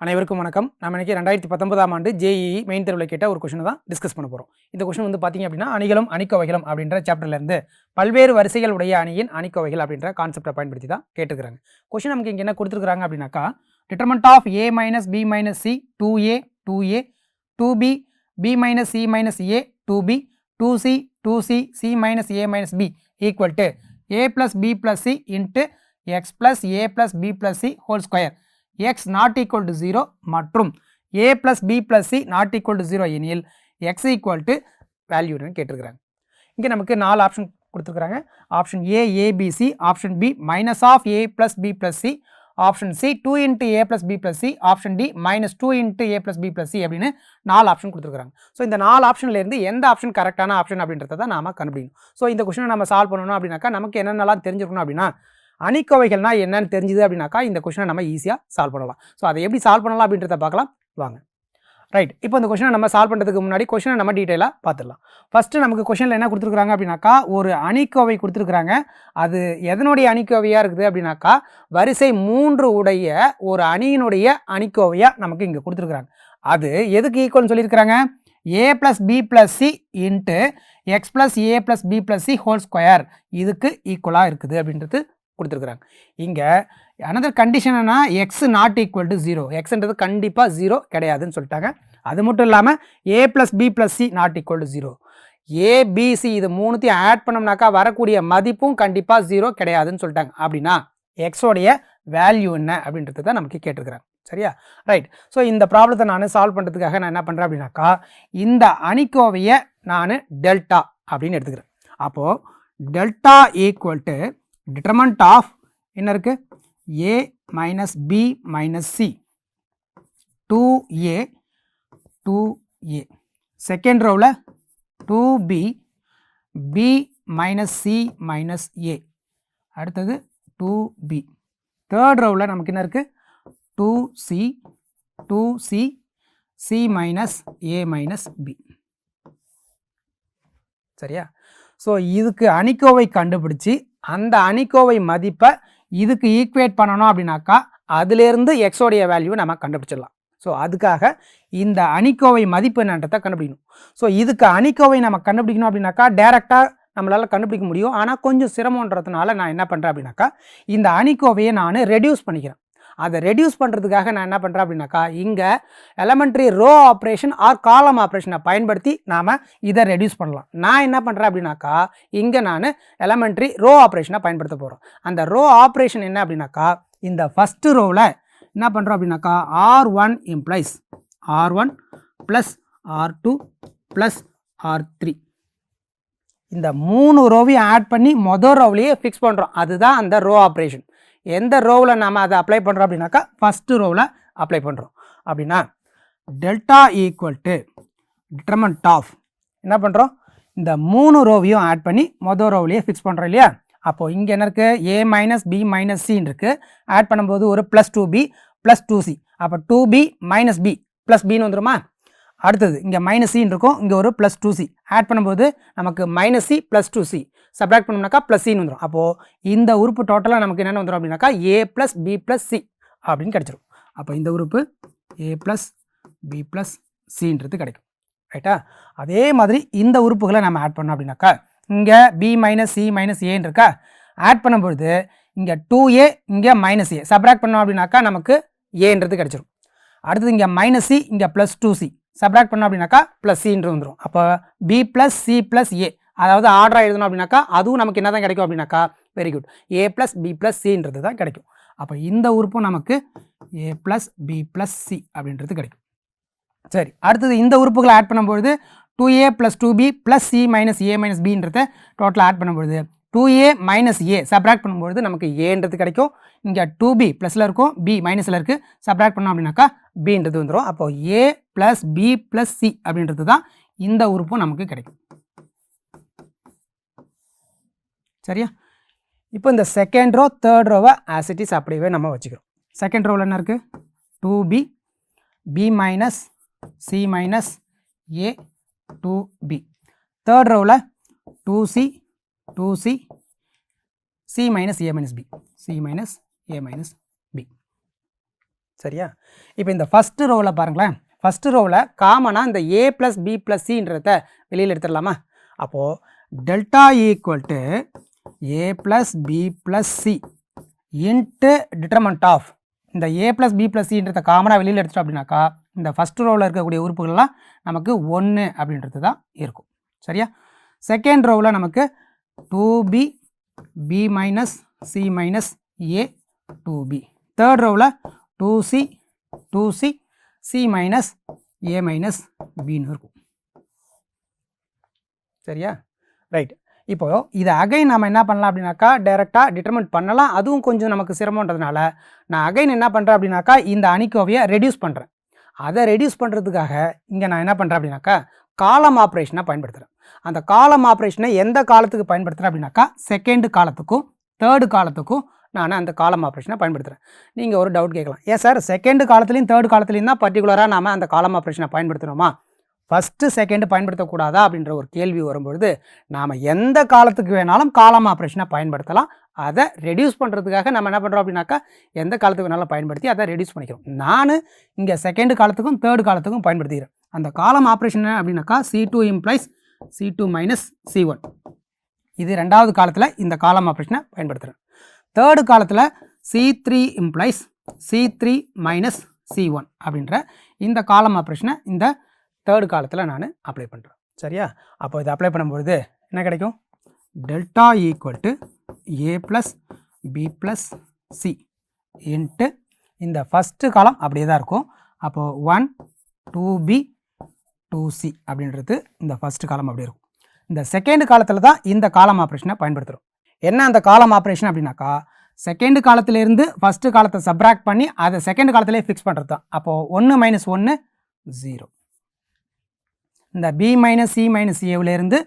அனைவருக்கும் வணக்கம். நம்ம இன்னைக்கு ரெண்டாயிரத்தி பத்தொன்பதாம் ஆண்டு ஜேஇஇ மெயின் தேர்வில் கேட்ட ஒரு கொஷினை தான் டிஸ்கஸ் பண்ண போகிறோம் இந்த கொஷின் வந்து பார்த்திங்க அப்படின்னா அணிகளும் அணிக்கோவைகளும் அப்படின்ற சாப்டர்லேருந்து பல்வேறு வரிசைகள் உடைய அணியின் அணிக்கோவைகள் அப்படின்ற கான்செப்டை பயன்படுத்தி தான் கேட்டுக்கிறாங்க கொஷின் நமக்கு இங்கே என்ன கொடுத்துருக்காங்க அப்படின்னாக்கா determinant of A minus B minus C two A two A two B B minus C minus A two B two C two C C minus A minus B equal to A plus B plus C into X plus A plus B plus C whole square X not equal to zero மற்றும் A plus B plus C not equal to zero எனில் X equal to வேல்யூன்னு கேட்டிருக்கிறாங்க. இங்கே நமக்கு நாலு option கொடுத்துருக்குறாங்க. Option A ABC option B minus of A plus B plus C option C two into A plus B plus C option D minus two into A plus B plus C அப்படின்னு நாலு option கொடுத்துருக்காங்க so இந்த நாலு ஆப்ஷன்லேருந்து எந்த option கரெக்டான option அப்படின்றத தான் நாம கண்டுபிடிக்கணும். ஸோ இந்த கொஷினை நம்ம சால்வ் பண்ணணும் அப்படின்னாக்கா நமக்கு என்னென்னலாம் தெரிஞ்சிருக்கணும் அப்படின்னா அணிக்கோவைகள்னா என்னன்னு தெரிஞ்சுது அப்படின்னாக்கா இந்த கொஷினை நம்ம ஈஸியாக சால்வ் பண்ணலாம். ஸோ அதை எப்படி சால்வ் பண்ணலாம் அப்படின்றத பார்க்கலாம். வாங்க. ரைட் இப்போ இந்த கொஷினை நம்ம சால்வ் பண்ணுறதுக்கு முன்னாடி கொஷினை நம்ம டீட்டெயிலாக பார்த்துடலாம். ஃபஸ்ட்டு நமக்கு கொஷனில் என்ன கொடுத்துருக்குறாங்க அப்படின்னாக்கா ஒரு அணிக்கோவை கொடுத்துருக்குறாங்க. அது எதனுடைய அணிக்கோவையாக இருக்குது அப்படின்னாக்கா வரிசை மூன்று உடைய ஒரு அணியினுடைய அணிக்கோவையாக நமக்கு இங்கே கொடுத்துருக்குறாங்க. அது எதுக்கு ஈக்குவல்னு சொல்லியிருக்கிறாங்க? A plus B plus C into X plus A plus B plus C whole square இதுக்கு ஈக்குவலாக இருக்குது அப்படின்றது கொடுத்துருக்குறாங்க. இங்கே another கண்டிஷன்னா X not equal to zero எக்ஸ்ன்றது கண்டிப்பாக ஜீரோ கிடையாதுன்னு சொல்லிட்டாங்க. அது மட்டும் இல்லாமல் A plus B plus C not equal to zero ABC இது மூணுத்தையும் ஆட் பண்ணோம்னாக்கா வரக்கூடிய மதிப்பும் கண்டிப்பாக ஜீரோ கிடையாதுன்னு சொல்லிட்டாங்க. அப்படின்னா எக்ஸோடைய வேல்யூ என்ன அப்படின்றது தான் நமக்கு கேட்டிருக்கிறாங்க. சரியா? ரைட் ஸோ இந்த ப்ராப்ளத்தை நான் சால்வ் பண்ணுறதுக்காக நான் என்ன பண்ணுறேன் அப்படின்னாக்கா இந்த அணிக்கோவையை நான் டெல்டா அப்படின்னு எடுத்துக்கிறேன். அப்போது delta equal to determinant of என்ன இருக்கு? A minus B minus C two A two A second ரோவில் two B B minus C minus A அடுத்தது டூ பி தேர்ட் ரோவில் நமக்கு என்ன இருக்குது two C two C C minus A minus B சரியா? So இதுக்கு அணிக்கோவை கண்டுபிடிச்சி அந்த அணிக்கோவை மதிப்பை இதுக்கு ஈக்குவேட் பண்ணணும் அப்படின்னாக்கா அதுலேருந்து எக்ஸோடைய வேல்யூ நம்ம கண்டுபிடிச்சிடலாம். ஸோ அதுக்காக இந்த அணிக்கோவை மதிப்பு என்னன்றதை கண்டுபிடிக்கணும். ஸோ இதுக்கு அணிக்கோவை நம்ம கண்டுபிடிக்கணும் அப்படின்னாக்கா டேரெக்டாக நம்மளால் கண்டுபிடிக்க முடியும். ஆனால் கொஞ்சம் சிரமன்றதுனால நான் என்ன பண்ணுறேன் அப்படின்னாக்கா இந்த அணிக்கோவையை நான் ரெடியூஸ் பண்ணிக்கிறேன். அதை ரெடியூஸ் பண்ணுறதுக்காக நான் என்ன பண்ணுறேன் அப்படின்னாக்கா இங்கே எலமெண்ட்ரி ரோ ஆப்ரேஷன் ஆர் காலம் ஆப்ரேஷனை பயன்படுத்தி நாம் இதை ரெடியூஸ் பண்ணலாம். நான் என்ன பண்ணுறேன் அப்படின்னாக்கா இங்கே நான் எலமெண்ட்ரி ரோ ஆப்ரேஷனை பயன்படுத்த போகிறோம் அந்த ரோ ஆப்ரேஷன் என்ன அப்படின்னாக்கா இந்த ஃபஸ்ட்டு ரோவில் என்ன பண்ணுறோம் அப்படின்னாக்கா R one implies R one plus R two plus R three இந்த மூணு ரோவையும் ஆட் பண்ணி மொதல் ரோவிலேயே ஃபிக்ஸ் பண்ணுறோம் அதுதான் அந்த ரோ ஆப்ரேஷன் எந்த ரோவில் நாம் அதை அப்ளை பண்ணுறோம் அப்படின்னாக்கா ஃபஸ்ட்டு ரோவில் அப்ளை பண்ணுறோம் அப்படின்னா delta equal to determinant of என்ன பண்ணுறோம் இந்த மூணு ரோவையும் ஆட் பண்ணி மொதல் ரோவிலேயே ஃபிக்ஸ் பண்ணுறோம் இல்லையா? அப்போது இங்கே என்ன இருக்குது ஏ மைனஸ் பி மைனஸ் சின்னு இருக்குது ஆட் பண்ணும்போது ஒரு plus two B plus two C அப்போ two B minus B plus பின்னு வந்துருமா? அடுத்தது இங்கே மைனஸ் சின்னு இருக்கும் இங்கே ஒரு ப்ளஸ் டூ சி ஆட் பண்ணும்போது நமக்கு minus C plus two C subtract பண்ணோம்னாக்கா plus சின்னு வந்துடும் அப்போது இந்த உறுப்பு டோட்டலாக நமக்கு என்னென்ன வந்துடும் அப்படின்னாக்கா A plus B plus C அப்படின்னு கிடச்சிரும். அப்போ இந்த உறுப்பு ஏ ப்ளஸ் பி ப்ளஸ் சின்றது கிடைக்கும். ரைட்டா அதே மாதிரி இந்த உறுப்புகளை நம்ம ஆட் பண்ணோம் அப்படின்னாக்கா இங்கே பி மைனஸ் சி மைனஸ் ஏன்னு இருக்கா ஆட் பண்ணும்பொழுது இங்கே டூ ஏ இங்கே மைனஸ் ஏ சப்ராக்ட் பண்ணோம் அப்படின்னாக்கா நமக்கு ஏன்றது கிடச்சிரும். அடுத்தது இங்கே மைனஸ் சி இங்கே ப்ளஸ் டூ சி சப்ராக்ட் பண்ணோம் அப்படின்னாக்கா ப்ளஸ் சின்று வந்துடும் அப்போ B plus C plus A அதாவது ஆர்டராக எழுதணும் அப்படின்னாக்கா அதுவும் நமக்கு என்ன தான் கிடைக்கும் அப்படின்னாக்கா very good A plus B plus சின்றது தான் கிடைக்கும். அப்போ இந்த உறுப்பும் நமக்கு A plus B plus C அப்படின்றது கிடைக்கும். சரி அடுத்தது இந்த உறுப்புகளை ஆட் பண்ணும்பொழுது two A plus two B plus C minus A minus பின்றத டோட்டலாக ஆட் பண்ணும்பொழுது two A minus A subtract பண்ணும்பொழுது நமக்கு ஏன்றது கிடைக்கும். இங்கே டூ பி ப்ளஸில் இருக்கும். பி மைனஸில் இருக்குது சப்ராக்ட் பண்ணோம் அப்படின்னாக்கா பின்றது வந்துடும் அப்போ A plus B plus C அப்படின்றது தான் இந்த உறுப்பும் நமக்கு கிடைக்கும். சரியா? இப்போ இந்த செகண்ட் ரோ தேர்ட் ரோவை ஆசிட்டிஸ் அப்படியே நம்ம வச்சுக்கிறோம். செகண்ட் ரோவில் என்ன இருக்குது two B B minus C minus A two B third ரோவில் two C two C C minus A minus B C minus A minus B சரியா? இப்போ இந்த ஃபஸ்ட்டு ரோவில் பாருங்களேன். ஃபஸ்ட்டு ரோவில் காமனாக இந்த ஏ ப்ளஸ் பி ப்ளஸ் சின்றத வெளியில் எடுத்துடலாமா? அப்போது delta equal to A plus B plus C into determinant of இந்த ஏ ப்ளஸ் பி ப்ளஸ் சின்றத காமனாக வெளியில் எடுத்துட்டோம் அப்படின்னாக்கா இந்த ஃபஸ்ட்டு ரோவில் இருக்கக்கூடிய உறுப்புகள்லாம் நமக்கு ஒன்று அப்படின்றது தான் இருக்கும். சரியா? செகண்ட் ரோவில் நமக்கு two B minus minus C minus A two third ரோவில் two C two C C minus A minus இருக்கும். சரியா? ரைட் இப்போ இதை அகைன் நம்ம என்ன பண்ணலாம் அப்படின்னாக்கா டைரெக்டாக டிட்டர்மெண்ட் பண்ணலாம். அதுவும் கொஞ்சம் நமக்கு சிரமன்றதுனால நான் அகைன் என்ன பண்ணுறேன் அப்படின்னாக்கா இந்த அணிக்கோவையை ரெடியூஸ் பண்ணுறேன் அதை ரெடியூஸ் பண்ணுறதுக்காக இங்கே நான் என்ன பண்ணுறேன் அப்படின்னாக்கா காலம் ஆப்ரேஷனை பயன்படுத்துகிறேன் அந்த காலம் ஆப்ரேஷனை எந்த காலத்துக்கு பயன்படுத்துகிறேன் அப்படின்னாக்கா செகண்டு காலத்துக்கும் தேர்டு காலத்துக்கும் நான் அந்த காலம் ஆப்ரேஷனை பயன்படுத்துகிறேன் நீங்கள் ஒரு டவுட் கேட்கலாம். ஏன் சார் செகண்டு காலத்துலையும் தேர்டு காலத்துலையும் தான் பர்டிகுலராக நாம் அந்த காலம் ஆப்ரேஷனை பயன்படுத்தணுமா ஃபஸ்ட்டு செகண்டு பயன்படுத்தக்கூடாதா அப்படின்ற ஒரு கேள்வி வரும்பொழுது நாம் எந்த காலத்துக்கு வேணாலும் காலம் ஆப்ரேஷனை பயன்படுத்தலாம். அதை ரெடியூஸ் பண்ணுறதுக்காக நம்ம என்ன பண்ணுறோம் அப்படின்னாக்கா எந்த காலத்துக்கு வேணாலும் பயன்படுத்தி அதை ரெடியூஸ் பண்ணிக்கிறோம். நான் இங்கே செகண்டு காலத்துக்கும் தேர்டு காலத்துக்கும் பயன்படுத்திக்கிறேன். அந்த காலம் ஆப்ரேஷன் அப்படின்னாக்கா C two implies C two minus C one இது ரெண்டாவது காலத்தில் இந்த காலம் ஆப்ரேஷனை பயன்படுத்துகிறேன் தேர்டு காலத்தில் C three implies C three minus C one அப்படின்ற இந்த காலம் ஆப்ரேஷனை இந்த தேர்டு காலத்தில் நான் அப்ளை பண்ணுறேன் சரியா? அப்போ இதை அப்ளை பண்ணும்பொழுது என்ன கிடைக்கும்? Delta equal to A plus B plus C into இந்த ஃபஸ்ட்டு காலம் அப்படியே தான் இருக்கும். அப்போது one two B two C அப்படின்றது இந்த ஃபஸ்ட்டு காலம் அப்படி இருக்கும். இந்த செகண்ட் காலத்தில் தான் இந்த காலம் ஆப்ரேஷனை பயன்படுத்துகிறோம் என்ன அந்த காலம் ஆப்ரேஷன் அப்படின்னாக்கா செகண்ட் காலத்திலேருந்து ஃபஸ்ட்டு காலத்தை சப்ராக்ட் பண்ணி அதை செகண்ட் காலத்திலே ஃபிக்ஸ் பண்ணுறது தான். அப்போது ஒன்று மைனஸ் ஒன்று ஜீரோ இந்த பி மைனஸ் சி மைனஸ் ஏவிலேருந்து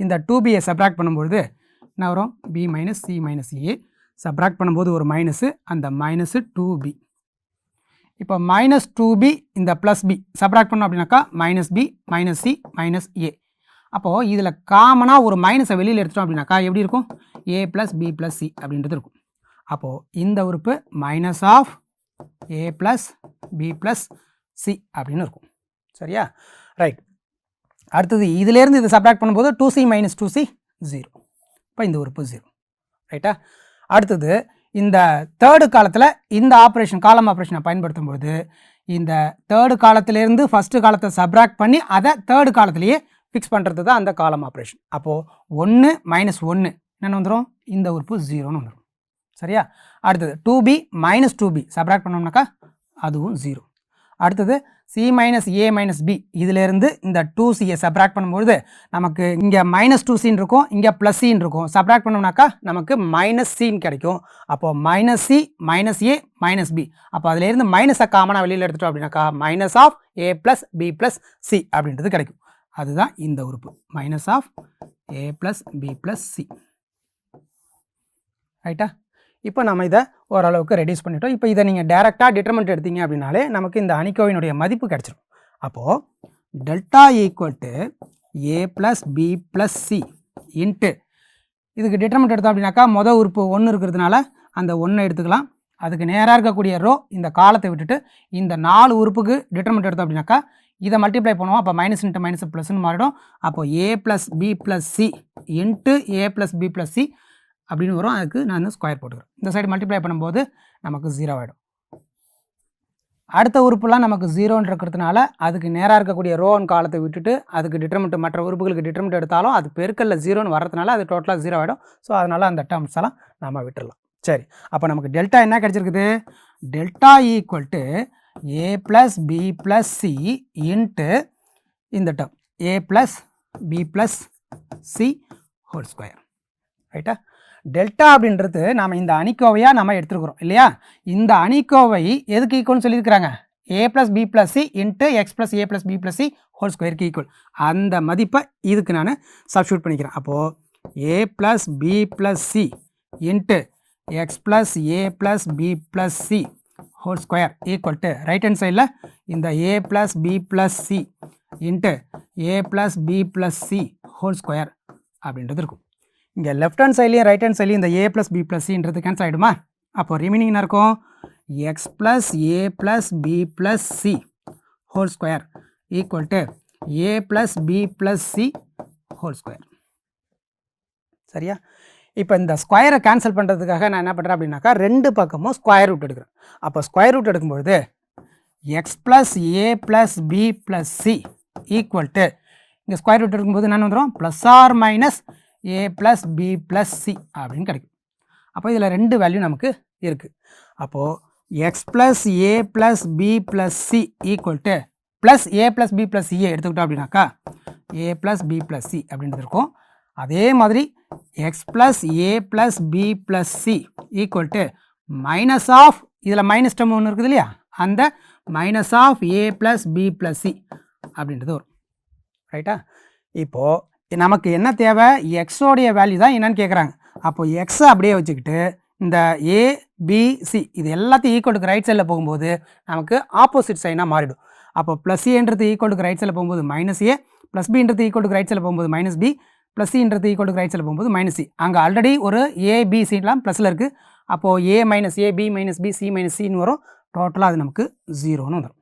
இந்த டூ பியை சப்ராக்ட் பண்ணும்பொழுது என்ன வரும்? B minus C minus A subtract பண்ணும்போது ஒரு மைனஸு அந்த மைனஸு டூ பி இப்போ மைனஸ் டூ பி இந்த ப்ளஸ் பி சப்ராக்ட் பண்ணோம் அப்படின்னாக்கா minus B minus C minus A அப்போது இதில் காமனாக ஒரு மைனஸை வெளியில் எடுத்துட்டோம் அப்படின்னாக்கா எப்படி இருக்கும்? A plus B plus C அப்படின்றது இருக்கும். அப்போது இந்த உறுப்பு minus of A plus B plus C அப்படின்னு இருக்கும். சரியா? ரைட் அடுத்தது இதிலேருந்து இதை சப்ராக்ட் பண்ணும்போது two C minus two C zero இப்போ இந்த உறுப்பு ஜீரோ ரைட்டா அடுத்தது இந்த தேர்டு காலத்தில் இந்த ஆப்ரேஷன் காலம் ஆப்ரேஷனை பயன்படுத்தும் பொழுது இந்த தேர்டு காலத்திலேருந்து ஃபஸ்ட்டு காலத்தை சப்ராக்ட் பண்ணி அதை தேர்டு காலத்திலேயே ஃபிக்ஸ் பண்ணுறது தான் அந்த காலம் ஆப்ரேஷன் அப்போது ஒன்று மைனஸ் ஒன்று என்னென்னு வந்துடும் இந்த உறுப்பு ஜீரோன்னு வந்துடும் சரியா? அடுத்தது two B minus two B subtract பண்ணோம்னாக்கா அதுவும் ஜீரோ அடுத்தது C minus A minus B இதிலேருந்து இந்த டூ சியை சப்ராக்ட் பண்ணும்பொழுது நமக்கு இங்கே மைனஸ் டூ சின்னு இருக்கும் இங்கே ப்ளஸ் சின்னு இருக்கும். சப்ராக்ட் பண்ணோம்னாக்கா நமக்கு மைனஸ் சின்னு கிடைக்கும். அப்போது minus C minus A minus B அப்போ அதிலேருந்து மைனஸை காமனாக வெளியில் எடுத்துட்டோம் அப்படின்னாக்கா minus of A plus B plus C அப்படின்றது கிடைக்கும். அதுதான் இந்த உறுப்பு. Minus of A plus B plus C ரைட்டா இப்போ நம்ம இதை ஓரளவுக்கு ரெடியூஸ் பண்ணிட்டோம். இப்போ இதை நீங்கள் டேரெக்டாக டிட்டர்மெண்ட் எடுத்தீங்க அப்படின்னாலே நமக்கு இந்த அணிக்கோவினுடைய மதிப்பு கிடச்சிரும். அப்போது delta equal to A plus B plus C into இதுக்கு டிட்டர்மெண்ட் எடுத்தோம் அப்படின்னாக்கா மொதல் உறுப்பு ஒன்று இருக்கிறதுனால அந்த ஒன்றை எடுத்துக்கலாம். அதுக்கு நேராக இருக்கக்கூடிய ரோ இந்த காலத்தை விட்டுட்டு இந்த நாலு உறுப்புக்கு டிட்டர்மெண்ட் எடுத்தோம் அப்படின்னாக்கா இதை மல்டிப்ளை பண்ணுவோம். அப்போ மைனஸ் இன்ட்டு மைனஸ் ப்ளஸ்னு மாறிடும். அப்போது A plus B plus C into A plus B plus C அப்படின்னு வரும். அதுக்கு நான் ஸ்கொயர் போட்டுக்கிறேன். இந்த சைடு மல்டிப்ளை பண்ணும்போது நமக்கு ஜீரோ ஆகிடும் அடுத்த உறுப்புலாம் நமக்கு ஜீரோன்னு இருக்கிறதுனால அதுக்கு நேராக இருக்கக்கூடிய ரோன் காலத்தை விட்டுட்டு அதுக்கு டிட்டர்மெண்ட் மற்ற உறுப்புகளுக்கு டிட்டர்மெண்ட் எடுத்தாலும் அது பெருக்கல்ல ஜீரோன்னு வரதுனால அது டோட்டலாக ஜீரோ ஆகிடும் ஸோ அதனால் அந்த டேர்ம்ஸ் எல்லாம் நம்ம விட்டுடலாம் சரி. அப்போ நமக்கு டெல்டா என்ன கிடச்சிருக்குது? Delta equal to A plus B plus C into இந்த term A plus B plus C whole square ரைட்டா டெல்டா அப்படின்றது நம்ம இந்த அணிக்கோவையாக நம்ம எடுத்துருக்குறோம் இல்லையா? இந்த அணிக்கோவை எதுக்கு ஈக்குவல்னு சொல்லியிருக்கிறாங்க? A plus B plus C into X plus A plus B plus C whole ஸ்கொயருக்கு ஈக்குவல் அந்த மதிப்பை இதுக்கு நான் சப்ஸ்டியூட் பண்ணிக்கிறேன். அப்போது A plus B plus C into X plus A plus B plus C whole square equal to right hand சைடில் இந்த A plus B plus C into A plus B plus C whole square அப்படின்றது இருக்கும். இங்கே left hand சைட்லையும் right hand சைட்லையும் இந்த A plus B plus சின்றது cancel ஆகிடுமா அப்போ ரிமைனிங் என்ன இருக்கும்? X plus A plus B plus C whole square equal to A plus B plus C whole square சரியா? இப்போ இந்த ஸ்கொயரை கேன்சல் பண்ணுறதுக்காக நான் என்ன பண்ணுறேன் அப்படின்னாக்கா ரெண்டு பக்கமும் ஸ்கொயர் ரூட் எடுக்கிறேன். அப்போ ஸ்கொயர் ரூட் எடுக்கும்பொழுது X plus A plus B plus C equal to இங்கே ஸ்கொயர் ரூட் எடுக்கும்போது என்ன வந்துடும் plus or minus A plus B plus C அப்படின்னு கிடைக்கும். அப்போ இதில் ரெண்டு வேல்யூ நமக்கு இருக்குது அப்போது X plus A plus B plus C equal to plus A plus B plus CA எடுத்துக்கிட்டோம் அப்படின்னாக்கா A plus B plus C அப்படின்றது இருக்கும். அதே மாதிரி X plus A plus B plus C equal to minus of இதில் minus term ஒன்று இருக்குது இல்லையா? அந்த minus of A plus B plus C அப்படின்றது வரும். ரைட்டா இப்போது நமக்கு என்ன தேவை? எக்ஸோடைய வேல்யூ தான் என்னன்னு கேட்குறாங்க அப்போ எக்ஸை அப்படியே வச்சுக்கிட்டு இந்த ஏ பிசி இது எல்லாத்தையும் ஈக்குவலுக்கு ரைட் சைடில் போகும்போது நமக்கு ஆப்போசிட் சைனாக மாறிடும். அப்போ ப்ளஸ் ஏன்றது ஈக்குவலுக்கு ரைட் சைடில் போகும்போது மைனஸ் ஏ ப்ளஸ் பின்றது ஈக்குவலுக்கு ரைட் சைடில் போகும்போது மைனஸ் பி ப்ளஸ் சின்றது ஈக்குவலுக்கு ரைட் சைடில் போகும்போது மைனஸ் சி அங்கே ஆல்ரெடி ஒரு ஏபிசிலாம் ப்ளஸில் இருக்குது அப்போது A minus A B minus B C minus சின்னு வரும். டோட்டலாக அது நமக்கு ஜீரோன்னு வந்துடும்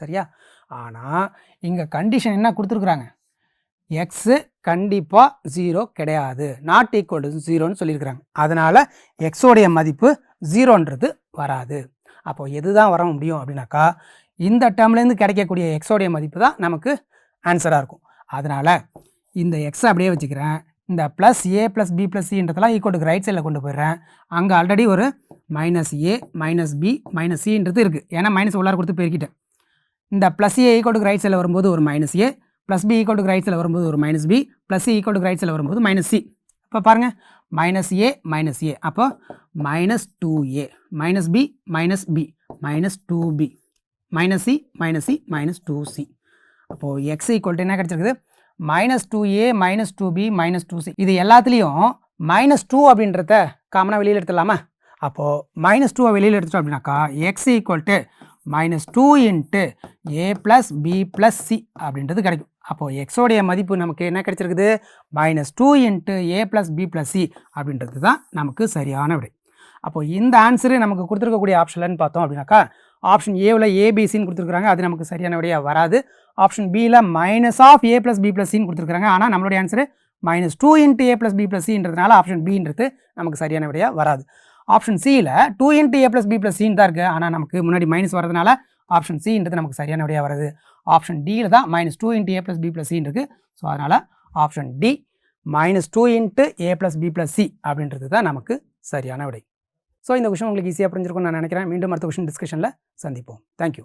சரியா? ஆனால் இங்கே கண்டிஷன் என்ன கொடுத்துருக்குறாங்க? எக்ஸு கண்டிப்பாக ஜீரோ கிடையாது. நாட் ஈக்குவல் டு ஜீரோன்னு சொல்லியிருக்கிறாங்க. அதனால் எக்ஸோடைய மதிப்பு ஜீரோன்றது வராது. அப்போ எது தான் வர முடியும் அப்படின்னாக்கா இந்த டேர்ம்லேருந்து கிடைக்கக்கூடிய எக்ஸோடைய மதிப்பு தான் நமக்கு ஆன்சராக இருக்கும். அதனால் இந்த எக்ஸை அப்படியே வச்சுக்கிறேன். இந்த plus A plus B plus சின்றதெல்லாம் ஈக்குவலுக்கு ரைட் சைடில் கொண்டு போயிடுறேன். அங்கே ஆல்ரெடி ஒரு minus A minus B minus சின்றது இருக்குது ஏன்னா மைனஸ் உள்ளார கொடுத்து பெருக்கிட்டேன். இந்த ப்ளஸ் ஏ ஈக்குவலுக்கு ரைட் சைடில் வரும்போது ஒரு minus A plus B equal to ரைட்ஸில் வரும்போது ஒரு minus B plus C equal to ரைட்ஸில் வரும்போது மைனஸ் சி இப்போ பாருங்கள் மைனஸ் ஏ மைனஸ் ஏ அப்போ minus two A minus B minus B minus two B minus C minus C minus two C அப்போது X equal என்ன கிடச்சிருக்குது? Minus two A minus two B minus two C இது எல்லாத்துலேயும் minus two அப்படின்றத காமனாக வெளியில் எடுத்துடலாமா? அப்போது மைனஸ் டூவை வெளியில் எடுத்துட்டோம் அப்படின்னாக்கா x equal to minus two into A plus B plus C அப்படின்றது கிடைக்கும். அப்போது எக்ஸோடைய மதிப்பு நமக்கு என்ன கிடைச்சிருக்குது? Minus two into A plus B plus C அப்படின்றது தான் நமக்கு சரியான விடை. அப்போது இந்த ஆன்சரு நமக்கு கொடுத்துருக்கக்கூடிய ஆப்ஷன்லன்னு பார்த்தோம் அப்படின்னாக்கா ஆப்ஷன் ஏவில் ஏபிசின்னு கொடுத்துருக்குறாங்க. அது நமக்கு சரியான விடையாக வராது. ஆப்ஷன் பியில் minus of A plus B plus சின்னு கொடுத்துருக்காங்க ஆனால் நம்மளுடைய answer minus two into A plus B plus சின்றதுனால option பின்றது நமக்கு சரியான விடையாக வராது. ஆப்ஷன் சியில் two into A plus B plus சின்னு தான் இருக்குது ஆனால் நமக்கு முன்னாடி மைனஸ் வரதுனால ஆப்ஷன் சின்றது நமக்கு சரியான விடையாக வருது ஆப்ஷன் டியில் தான் minus two into A plus B plus சின்னு இருக்குது ஸோ அதனால் option D minus two into A plus B plus C அப்படின்றது தான் நமக்கு சரியான விடை. ஸோ இந்த விஷயம் உங்களுக்கு ஈஸியாக புரிஞ்சிருக்கும்னு நான் நினைக்கிறேன். மீண்டும் அடுத்த கொஷின் டிஸ்கஷனில் சந்திப்போம். தேங்க்யூ